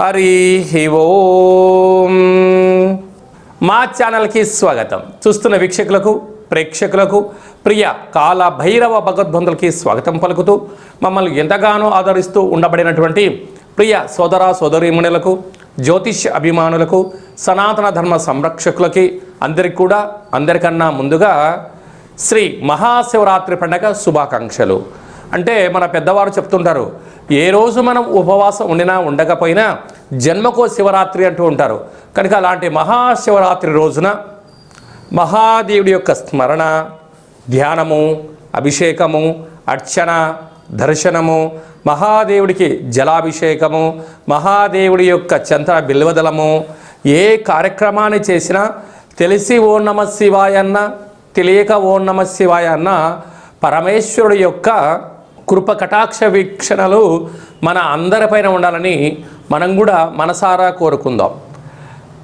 హరి ఓం. మా ఛానల్కి స్వాగతం. చూస్తున్న వీక్షకులకు ప్రేక్షకులకు ప్రియ కాల భైరవ భగవద్బంధులకి స్వాగతం పలుకుతూ మమ్మల్ని ఎంతగానో ఆదరిస్తూ ఉండబడినటువంటి ప్రియ సోదర సోదరీమణులకు జ్యోతిష్ అభిమానులకు సనాతన ధర్మ సంరక్షకులకి అందరికి కూడా అందరికన్నా ముందుగా శ్రీ మహాశివరాత్రి పండగ శుభాకాంక్షలు. అంటే మన పెద్దవారు చెప్తుంటారు ఏ రోజు మనం ఉపవాసం ఉండినా ఉండకపోయినా జన్మకో శివరాత్రి అంటూ ఉంటారు. కనుక అలాంటి మహాశివరాత్రి రోజున మహాదేవుడి యొక్క స్మరణ ధ్యానము అభిషేకము అర్చన దర్శనము మహాదేవుడికి జలాభిషేకము మహాదేవుడి యొక్క చంద్ర బిల్వదలము ఏ కార్యక్రమాన్ని చేసినా తెలిసి ఓ నమ శివాయ అన్న తెలియక ఓ నమ శివాయ అన్న పరమేశ్వరుడి యొక్క కృప కటాక్ష వీక్షణలు మన అందరిపైన ఉండాలని మనం కూడా మనసారా కోరుకుందాం.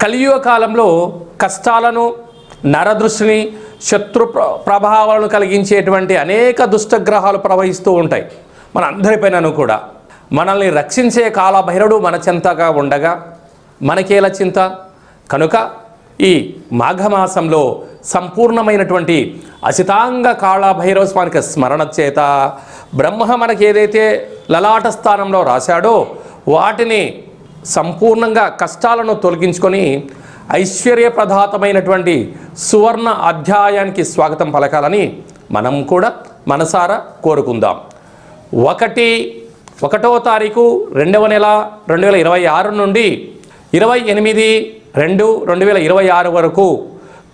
కలియుగ కాలంలో కష్టాలను నరదృష్టిని శత్రు ప్ర- ప్రభావాలను కలిగించేటువంటి అనేక దుష్టగ్రహాలు ప్రవహిస్తూ ఉంటాయి. మన అందరిపైనను కూడా. మనల్ని రక్షించే కాలభైరవుడు మన చింతగా ఉండగా మనకేలా చింత? కనుక ఈ మాఘమాసంలో సంపూర్ణమైనటువంటి అసితాంగ కాళభైరవ స్వామికి స్మరణ చేత బ్రహ్మ మనకి ఏదైతే లలాట స్థానంలో రాశాడో వాటిని సంపూర్ణంగా కష్టాలను తొలగించుకొని ఐశ్వర్యప్రదాతమైనటువంటి సువర్ణ అధ్యాయానికి స్వాగతం పలకాలని మనం కూడా మనసారా కోరుకుందాం. ఒకటి ఒకటో తారీఖు రెండవ నెల రెండు వేల ఇరవై ఆరు నుండి ఇరవై ఎనిమిది రెండు రెండు వేల ఇరవై ఆరు వరకు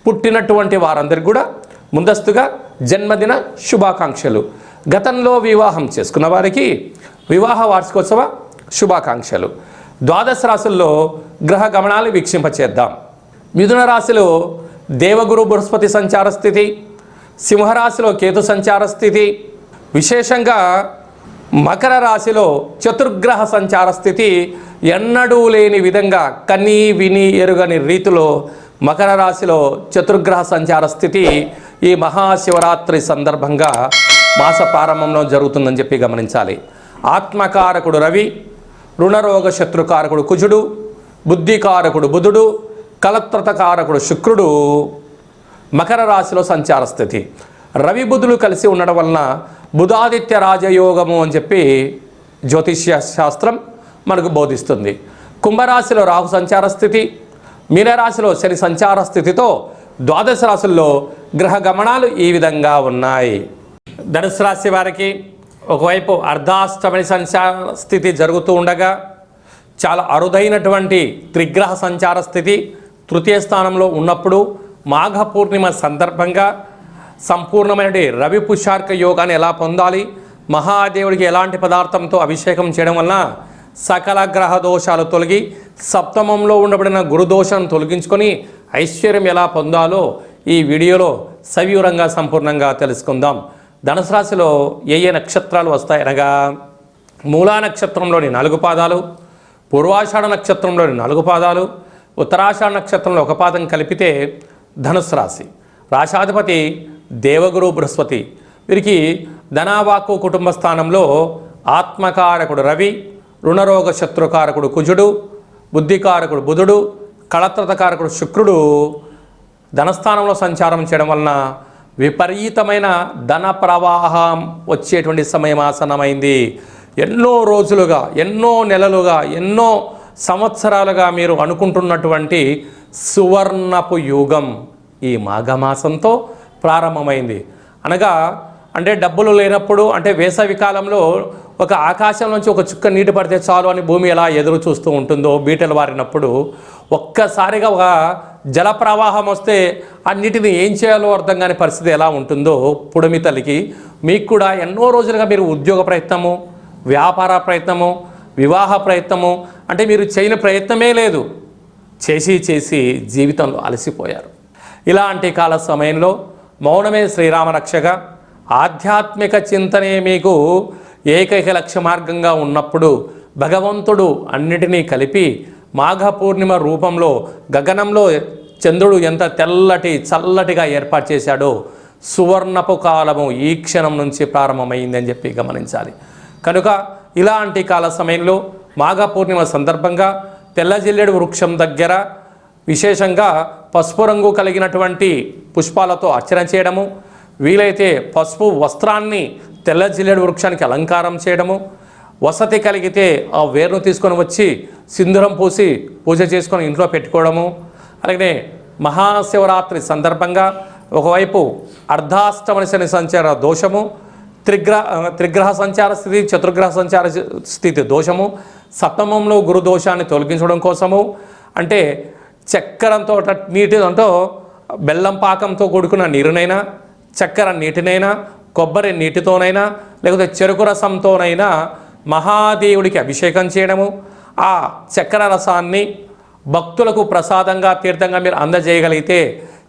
పుట్టినటువంటి వారందరికీ కూడా ముందస్తుగా జన్మదిన శుభాకాంక్షలు. గతంలో వివాహం చేసుకున్న వారికి వివాహ వార్షికోత్సవ శుభాకాంక్షలు. ద్వాదశ రాశుల్లో గ్రహ గమనాలు వీక్షింపచేద్దాం. మిథున రాశిలో దేవగురు బృహస్పతి సంచార స్థితి సింహరాశిలో కేతు సంచార స్థితి విశేషంగా మకర రాశిలో చతుర్గ్రహ సంచార స్థితి ఎన్నడూ లేని విధంగా కని విని ఎరుగని రీతిలో మకర రాశిలో చతుర్గ్రహ సంచార స్థితి ఈ మహాశివరాత్రి సందర్భంగా మాస ప్రారంభంలో జరుగుతుందని చెప్పి గమనించాలి. ఆత్మకారకుడు రవి రుణరోగ శత్రుకారకుడు కుజుడు బుద్ధికారకుడు బుధుడు కలత్రతకారకుడు శుక్రుడు. మకర రాశిలో సంచార స్థితి. రవి బుధులు కలిసి ఉండడం వలన బుధాదిత్య రాజయోగము అని చెప్పి జ్యోతిష్య శాస్త్రం మనకు బోధిస్తుంది. కుంభరాశిలో రాహు సంచార స్థితి మీనరాశిలో శని సంచార స్థితితో ద్వాదశ రాశుల్లో గ్రహ గమనాలు ఈ విధంగా ఉన్నాయి. ధనుసు రాశి వారికి ఒకవైపు అర్ధాష్టమని సంచార స్థితి జరుగుతూ ఉండగా చాలా అరుదైనటువంటి త్రిగ్రహ సంచార స్థితి తృతీయ స్థానంలో ఉన్నప్పుడు మాఘ పూర్ణిమ సందర్భంగా సంపూర్ణమైన రవి పుషార్క యోగాన్ని ఎలా పొందాలి మహాదేవుడికి ఎలాంటి పదార్థంతో అభిషేకం చేయడం వలన సకల గ్రహ దోషాలు తొలగి సప్తమంలో ఉండబడిన గురుదోషాన్ని తొలగించుకొని ఐశ్వర్యం ఎలా పొందాలో ఈ వీడియోలో సవివరంగా సంపూర్ణంగా తెలుసుకుందాం. ధనుసు రాశిలో ఏ ఏ నక్షత్రాలు వస్తాయి? అనగా మూలా నక్షత్రంలోని నాలుగు పాదాలు పూర్వాషాఢ నక్షత్రంలోని నాలుగు పాదాలు ఉత్తరాషాఢ నక్షత్రంలో ఒక పాదం కలిపితే ధనుసు రాశి. రాశాధిపతి దేవగురు బృహస్పతి. వీరికి ధనావాకు కుటుంబ స్థానంలో ఆత్మకారకుడు రవి రుణరోగ శత్రుకారకుడు కుజుడు బుద్ధికారకుడు బుధుడు కళత్రతకారకుడు శుక్రుడు ధనస్థానంలో సంచారం చేయడం వలన విపరీతమైన ధన ప్రవాహం వచ్చేటువంటి సమయం ఆసనమైంది ఎన్నో రోజులుగా ఎన్నో నెలలుగా ఎన్నో సంవత్సరాలుగా మీరు అనుకుంటున్నటువంటి సువర్ణపు యుగం ఈ మాఘమాసంతో ప్రారంభమైంది. అనగా అంటే డబ్బులు లేనప్పుడు అంటే వేసవి కాలంలో ఒక ఆకాశం నుంచి ఒక చుక్క నీటి పడితే చాలు అని భూమి ఎలా ఎదురు చూస్తూ ఉంటుందో బీటలు వారినప్పుడు ఒక్కసారిగా ఒక జల ప్రవాహం వస్తే ఆ నీటిని ఏం చేయాలో అర్థం కాని పరిస్థితి ఎలా ఉంటుందో పుడమి తల్లికి. మీకు కూడా ఎన్నో రోజులుగా మీరు ఉద్యోగ ప్రయత్నము వ్యాపార ప్రయత్నము వివాహ ప్రయత్నము అంటే మీరు చేయని ప్రయత్నమే లేదు. చేసి చేసి జీవితంలో అలసిపోయారు. ఇలాంటి కాల సమయంలో మౌనమే శ్రీరామరక్షగా ఆధ్యాత్మిక చింతనే మీకు ఏకైక లక్ష్య మార్గంగా ఉన్నప్పుడు భగవంతుడు అన్నిటినీ కలిపి మాఘ పూర్ణిమ రూపంలో గగనంలో చంద్రుడు ఎంత తెల్లటి చల్లటిగా ఏర్పాటు చేశాడో సువర్ణపు కాలము ఈ క్షణం నుంచి ప్రారంభమైందని చెప్పి గమనించాలి. కనుక ఇలాంటి కాల సమయంలో మాఘ పూర్ణిమ సందర్భంగా తెల్లజిల్లెడు వృక్షం దగ్గర విశేషంగా పసుపు రంగు కలిగినటువంటి పుష్పాలతో అర్చన చేయడము వీలైతే పసుపు వస్త్రాన్ని తెల్ల జిల్లెడు వృక్షానికి అలంకారం చేయడము వసతి కలిగితే ఆ వేరును తీసుకొని వచ్చి సింధూరం పూసి పూజ చేసుకొని ఇంట్లో పెట్టుకోవడము అలాగే మహాశివరాత్రి సందర్భంగా ఒకవైపు అర్ధాష్టమని శని సంచార దోషము త్రిగ్రహ త్రిగ్రహ సంచార స్థితి చతుర్గ్రహ సంచార స్థితి దోషము సప్తమంలో గురు దోషాన్ని తొలగించడం కోసము అంటే చక్కెరంతో నీటితో బెల్లం పాకంతో కూడుకున్న నీరునైనా చక్కెర నీటినైనా కొబ్బరి నీటితోనైనా లేకపోతే చెరుకు రసంతోనైనా మహాదేవుడికి అభిషేకం చేయడము ఆ చక్కెర రసాన్ని భక్తులకు ప్రసాదంగా తీర్థంగా మీరు అందజేయగలిగితే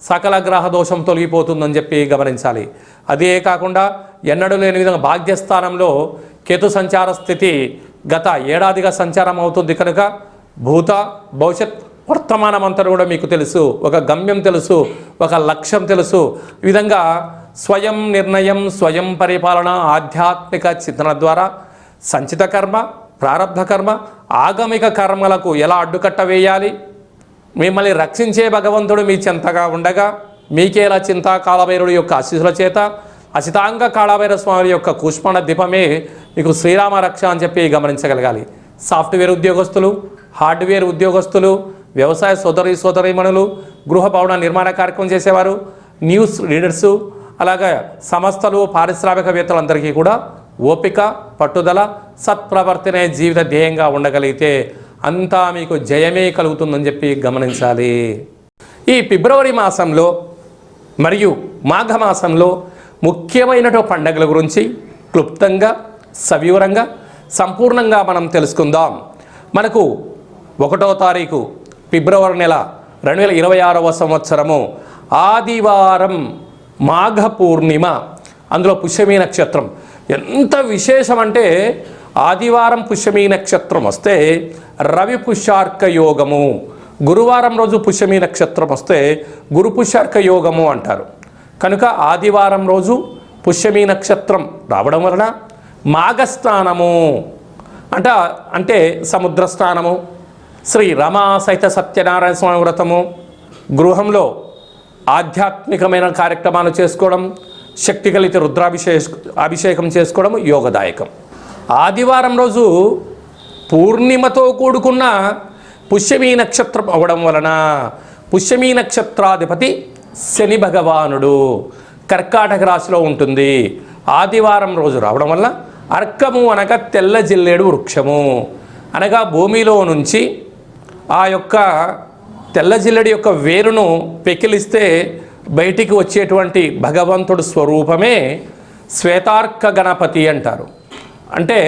సకల గ్రహ దోషం తొలగిపోతుందని చెప్పి గమనించాలి. అదే కాకుండా ఎన్నడూ లేని విధంగా భాగ్యస్థానంలో కేతు సంచార స్థితి గత ఏడాదిగా సంచారం అవుతుంది కనుక భూత భవిష్యత్ వర్తమానం అంతా కూడా మీకు తెలుసు ఒక గమ్యం తెలుసు ఒక లక్ష్యం తెలుసు. ఈ విధంగా స్వయం నిర్ణయం స్వయం పరిపాలన ఆధ్యాత్మిక చింతన ద్వారా సంచిత కర్మ ప్రారంభ కర్మ ఆగమిక కర్మలకు ఎలా అడ్డుకట్ట వేయాలి? మిమ్మల్ని రక్షించే భగవంతుడు మీ చెంతగా ఉండగా మీకేలా చింతా కాలభైరుడు యొక్క ఆశీస్సుల చేత అసితాంగ కాళభైర స్వామి యొక్క కూష్మణ దీపమే మీకు శ్రీరామ రక్ష అని చెప్పి గమనించగలగాలి. సాఫ్ట్వేర్ ఉద్యోగస్తులు హార్డ్వేర్ ఉద్యోగస్తులు వ్యవసాయ సోదరి సోదరీమణులు గృహ భవన నిర్మాణ కార్యక్రమం చేసేవారు న్యూస్ రీడర్సు అలాగే సంస్థలు పారిశ్రామికవేత్తలందరికీ కూడా ఓపిక పట్టుదల సత్ప్రవర్తనే జీవిత ధ్యేయంగా ఉండగలిగితే అంతా మీకు జయమే కలుగుతుందని చెప్పి గమనించాలి. ఈ ఫిబ్రవరి మాసంలో మరియు మాఘ మాసంలో ముఖ్యమైనటువంటి పండుగల గురించి క్లుప్తంగా సవివరంగా సంపూర్ణంగా మనం తెలుసుకుందాం. మనకు ఒకటో తారీఖు ఫిబ్రవరి నెల రెండు వేల ఇరవై ఆరవ సంవత్సరము ఆదివారం మాఘ పూర్ణిమ అందులో పుష్యమీ నక్షత్రం. ఎంత విశేషం అంటే ఆదివారం పుష్యమీ నక్షత్రం వస్తే రవి పుష్యార్క యోగము. గురువారం రోజు పుష్యమీ నక్షత్రం వస్తే గురు పుష్యార్క యోగము అంటారు. కనుక ఆదివారం రోజు పుష్యమీ నక్షత్రం రావడం వలన మాఘస్నానము అంట అంటే సముద్ర స్నానము శ్రీ రమా సహిత సత్యనారాయణ స్వామి వ్రతము గృహంలో ఆధ్యాత్మికమైన కార్యక్రమాలు చేసుకోవడం శక్తి కలిగితే రుద్రాభిషేక అభిషేకం చేసుకోవడం యోగదాయకం. ఆదివారం రోజు పూర్ణిమతో కూడుకున్న పుష్యమీ నక్షత్రం అవ్వడం వలన పుష్యమీ నక్షత్రాధిపతి శని భగవానుడు కర్కాటక రాశిలో ఉంటుంది. ఆదివారం రోజు రావడం వల్ల అర్కము అనగా తెల్ల జిల్లేడు వృక్షము. అనగా భూమిలో నుంచి ఆ యొక్క తెల్ల జిల్లడి యొక్క వేరును పెకిలిస్తే బయటికి వచ్చేటువంటి భగవంతుడు స్వరూపమే శ్వేతార్క గణపతి అంటారు. అంటే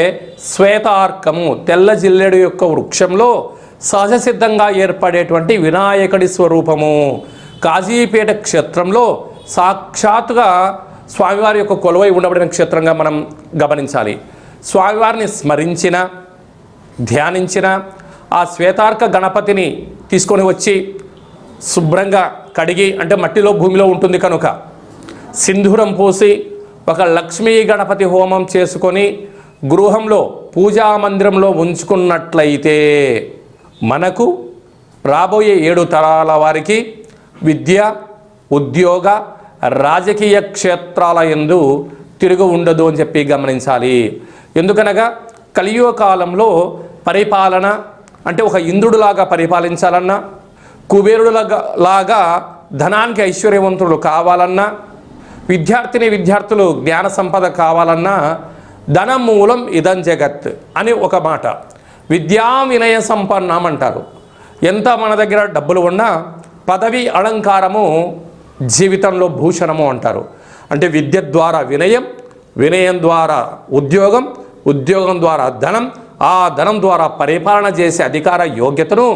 శ్వేతార్కము తెల్ల జిల్లెడు యొక్క వృక్షంలో సహజ సిద్ధంగా ఏర్పడేటువంటి వినాయకుడి స్వరూపము. కాజీపేట క్షేత్రంలో సాక్షాత్తుగా స్వామివారి యొక్క కొలువై ఉండబడిన క్షేత్రంగా మనం గమనించాలి. స్వామివారిని స్మరించిన ధ్యానించిన ఆ శ్వేతార్క గణపతిని తీసుకొని వచ్చి శుభ్రంగా కడిగి అంటే మట్టిలో భూమిలో ఉంటుంది కనుక సింధూరం పోసి ఒక లక్ష్మీ గణపతి హోమం చేసుకొని గృహంలో పూజా మందిరంలో ఉంచుకున్నట్లయితే మనకు రాబోయే ఏడు తరాల వారికి విద్య ఉద్యోగ రాజకీయ క్షేత్రాల ఎందు తిరుగు ఉండదు అని చెప్పి గమనించాలి. ఎందుకనగా కలియుగ కాలంలో పరిపాలన అంటే ఒక ఇంద్రుడులాగా పరిపాలించాలన్నా కుబేరుడులాగా లాగా ధనానికి ఐశ్వర్యవంతుడు కావాలన్నా విద్యార్థిని విద్యార్థులు జ్ఞాన సంపద కావాలన్నా ధనం మూలం ఇదం జగత్ అని ఒక మాట. విద్యా వినయ సంపన్నం అంటారు. ఎంత మన దగ్గర డబ్బులు ఉన్నా పదవి అలంకారము జీవితంలో భూషణము అంటారు. అంటే విద్య ద్వారా వినయం వినయం ద్వారా ఉద్యోగం ఉద్యోగం ద్వారా ధనం ఆ ధనం ద్వారా పరిపాలన చేసే అధికార యోగ్యతను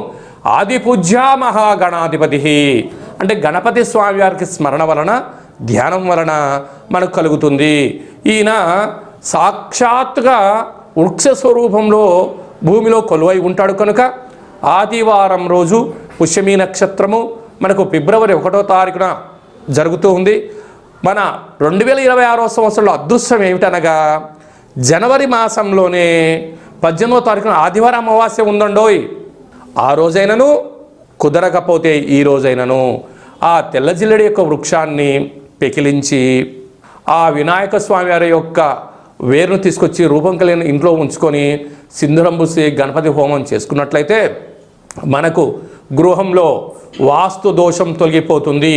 ఆదిపూజ్య మహాగణాధిపతి. అంటే గణపతి స్వామి వారికి స్మరణ వలన ధ్యానం వలన మనకు కలుగుతుంది. ఈయన సాక్షాత్తుగా వృక్ష స్వరూపంలో భూమిలో కొలువై ఉంటాడు కనుక ఆదివారం రోజు పుష్యమి నక్షత్రము మనకు ఫిబ్రవరి ఒకటో తారీఖున జరుగుతూ ఉంది. మన రెండు వేల ఇరవై ఆరో సంవత్సరంలో అదృష్టం ఏమిటనగా జనవరి మాసంలోనే పద్దెనిమిదో తారీఖున ఆదివారం అమావాస్య ఉందండోయ్. ఆ రోజైనను కుదరకపోతే ఈ రోజైనను ఆ తెల్లజిల్లెడి యొక్క వృక్షాన్ని పెకిలించి ఆ వినాయక స్వామి వారి యొక్క వేరును తీసుకొచ్చి రూపం కలిగిన ఇంట్లో ఉంచుకొని సింధురంబుసి గణపతి హోమం చేసుకున్నట్లయితే మనకు గృహంలో వాస్తు దోషం తొలగిపోతుంది.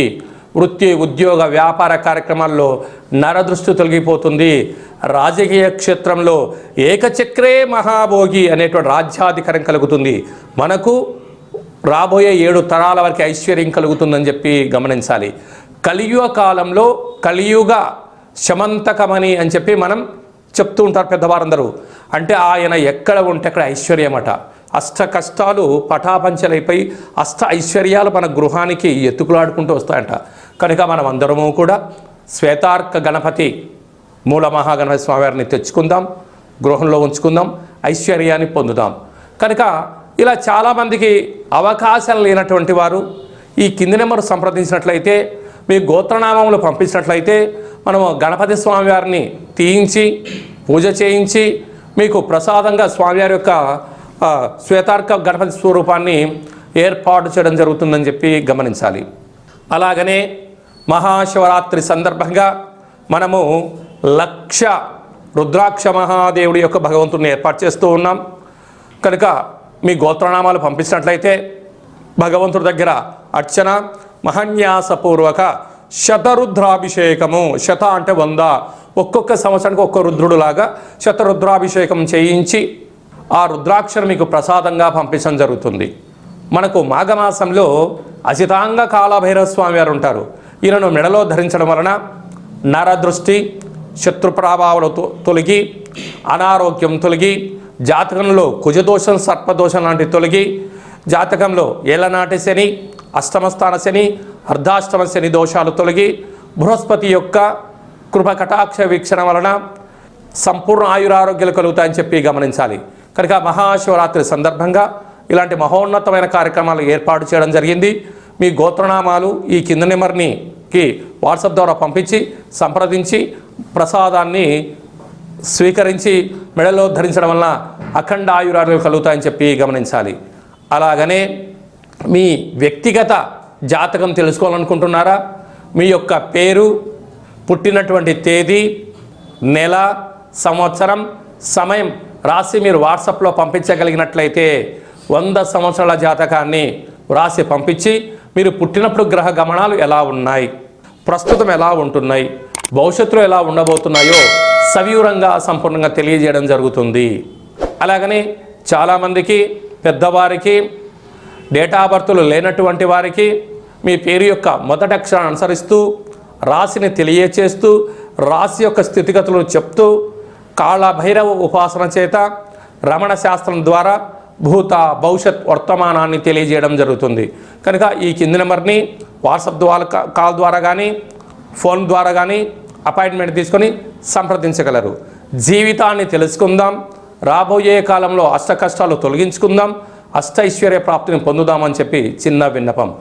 వృత్తి ఉద్యోగ వ్యాపార కార్యక్రమాల్లో నరదృష్టి తొలగిపోతుంది. రాజకీయ క్షేత్రంలో ఏకచక్రే మహాభోగి అనేటువంటి రాజ్యాధికారం కలుగుతుంది. మనకు రాబోయే ఏడు తరాల వరకు ఐశ్వర్యం కలుగుతుందని చెప్పి గమనించాలి. కలియుగ కాలంలో కలియుగ శమంతకమని అని చెప్పి మనం చెప్తూ ఉంటారు పెద్దవారందరూ. అంటే ఆయన ఎక్కడ ఉంటే అక్కడ ఐశ్వర్యమట. అష్ట కష్టాలు పటాపంచలైపోయి అష్ట ఐశ్వర్యాలు మన గృహానికి ఎత్తుకులాడుకుంటూ వస్తాయంట. కనుక మనం అందరము కూడా శ్వేతార్క గణపతి మూల మహాగణపతి స్వామివారిని తెచ్చుకుందాం గృహంలో ఉంచుకుందాం ఐశ్వర్యాన్ని పొందుదాం. కనుక ఇలా చాలామందికి అవకాశాలు లేనటువంటి వారు ఈ కింది నెంబర్ సంప్రదించినట్లయితే మీ గోత్రనామములు పంపించినట్లయితే మనము గణపతి స్వామివారిని తీయించి పూజ చేయించి మీకు ప్రసాదంగా స్వామివారి యొక్క శ్వేతార్క గణపతి స్వరూపాన్ని ఏర్పాటు చేయడం జరుగుతుందని చెప్పి గమనించాలి. అలాగనే మహాశివరాత్రి సందర్భంగా మనము లక్ష రుద్రాక్ష మహాదేవుడి యొక్క భగవంతుడిని ఏర్పాటు చేస్తూ ఉన్నాం. కనుక మీ గోత్రనామాలు పంపించినట్లయితే భగవంతుడి దగ్గర అర్చన మహన్యాసపూర్వక శతరుద్రాభిషేకము శత అంటే వంద ఒక్కొక్క సంవత్సరానికి ఒక్క రుద్రుడులాగా శతరుద్రాభిషేకం చేయించి ఆ రుద్రాక్షను మీకు ప్రసాదంగా పంపించడం జరుగుతుంది. మనకు మాఘమాసంలో అజితాంగ కాలభైరవ స్వామి వారు ఉంటారు. ఈయనను మెడలో ధరించడం వలన నరదృష్టి శత్రుప్రభావాలు తొలగి అనారోగ్యం తొలగి జాతకంలో కుజదోషం సర్పదోషం లాంటి తొలగి జాతకంలో ఏళ్ళనాటి శని అష్టమస్థాన శని అర్ధాష్టమ శని దోషాలు తొలగి బృహస్పతి యొక్క కృప కటాక్ష వీక్షణ వలన సంపూర్ణ ఆయురారోగ్యాలు కలుగుతాయని చెప్పి గమనించాలి. కనుక మహాశివరాత్రి సందర్భంగా ఇలాంటి మహోన్నతమైన కార్యక్రమాలు ఏర్పాటు చేయడం జరిగింది. మీ గోత్రనామాలు ఈ కింద నెంబర్నికి వాట్సాప్ ద్వారా పంపించి సంప్రదించి ప్రసాదాన్ని స్వీకరించి మెడలో ధరించడం వలన అఖండ ఆయురాలు కలుగుతాయని చెప్పి గమనించాలి. అలాగనే మీ వ్యక్తిగత జాతకం తెలుసుకోవాలనుకుంటున్నారా? మీ యొక్క పేరు పుట్టినటువంటి తేదీ నెల సంవత్సరం సమయం రాసి మీరు వాట్సాప్లో పంపించగలిగినట్లయితే వంద సంవత్సరాల జాతకాన్ని రాసి పంపించి మీరు పుట్టినప్పుడు గ్రహ గమనాలు ఎలా ఉన్నాయి? ప్రస్తుతం ఎలా ఉంటున్నాయి? భవిష్యత్తులో ఎలా ఉండబోతున్నాయో సవివరంగా సంపూర్ణంగా తెలియజేయడం జరుగుతుంది. అలాగని చాలామందికి పెద్దవారికి డేటా బర్తులు లేనటువంటి వారికి మీ పేరు యొక్క మొదటి అక్షరాన్ని అనుసరిస్తూ రాశిని తెలియచేస్తూ రాశి యొక్క స్థితిగతులను చెప్తూ కాళభైరవ ఉపాసన చేత రమణ శాస్త్రం ద్వారా భూత భవిష్యత్ వర్తమానాన్ని తెలియజేయడం జరుగుతుంది. కనుక ఈ కింది నెంబర్ని వాట్సాప్ ద్వారా కాల్ ద్వారా కానీ ఫోన్ ద్వారా కానీ అపాయింట్మెంట్ తీసుకొని సంప్రదించగలరు. జీవితాన్ని తెలుసుకుందాం. రాబోయే కాలంలో అష్ట కష్టాలు తొలగించుకుందాం. అష్ట ఐశ్వర్య ప్రాప్తిని పొందుదామని చెప్పి చిన్న విన్నపం.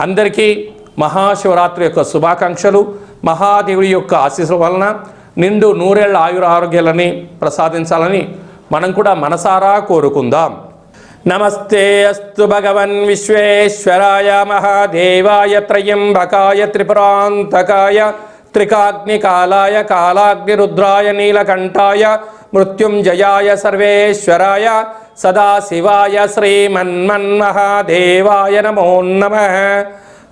అందరికీ మహాశివరాత్రి యొక్క శుభాకాంక్షలు. మహాదేవుడి యొక్క ఆశీస్సుల వలన నిండు నూరేళ్ళ ఆయుర ఆరోగ్యాలని ప్రసాదించాలని మనం కూడా మనసారా కోరుకుందాం. నమస్తే అస్తు భగవన్ విశ్వేశ్వరాయ మహాదేవాయ త్రయంబకాయ త్రిపురాంతకాయ త్రికాగ్నికాలాయ కాలాగ్నిరుద్రాయ నీలకంఠాయ మృత్యుంజయాయ సర్వేశ్వరాయ సదాశివాయ శ్రీమన్మన్మహాదేవాయ నమో నమ.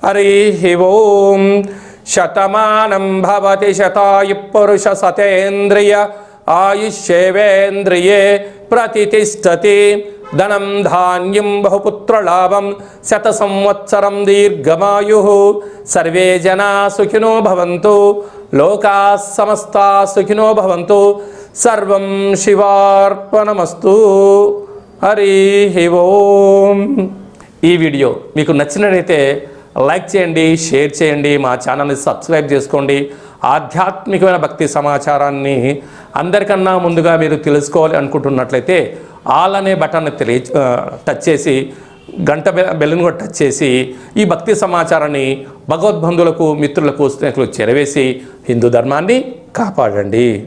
హరి ఓం. శతమానం భవతి శతాయు పురుష సతేంద్రియ ఆయుష్యేవేంద్రియే ప్రతిష్టతి. ధనం ధాన్యం బహుపుత్రలాభం శత సంవత్సరం దీర్ఘమాయు. సర్వే జనా సుఖినో భవంతు లోకా సమస్త సుఖినో భవంతు సర్వం శివార్పణమస్తు. హరి ఓం. ఈ వీడియో మీకు నచ్చినట్లయితే లైక్ చేయండి షేర్ చేయండి మా ఛానల్ని సబ్స్క్రైబ్ చేసుకోండి. ఆధ్యాత్మికమైన భక్తి సమాచారాన్ని అందరికన్నా ముందుగా మీరు తెలుసుకోవాలి అనుకుంటున్నట్లయితే ఆల్ అనే బటన్ తెలియ టచ్ చేసి గంట బె- కూడా టచ్ చేసి ఈ భక్తి సమాచారాన్ని భగవద్బంధువులకు మిత్రులకు స్నేహితులకు చేరవేసి హిందూ ధర్మాన్ని కాపాడండి.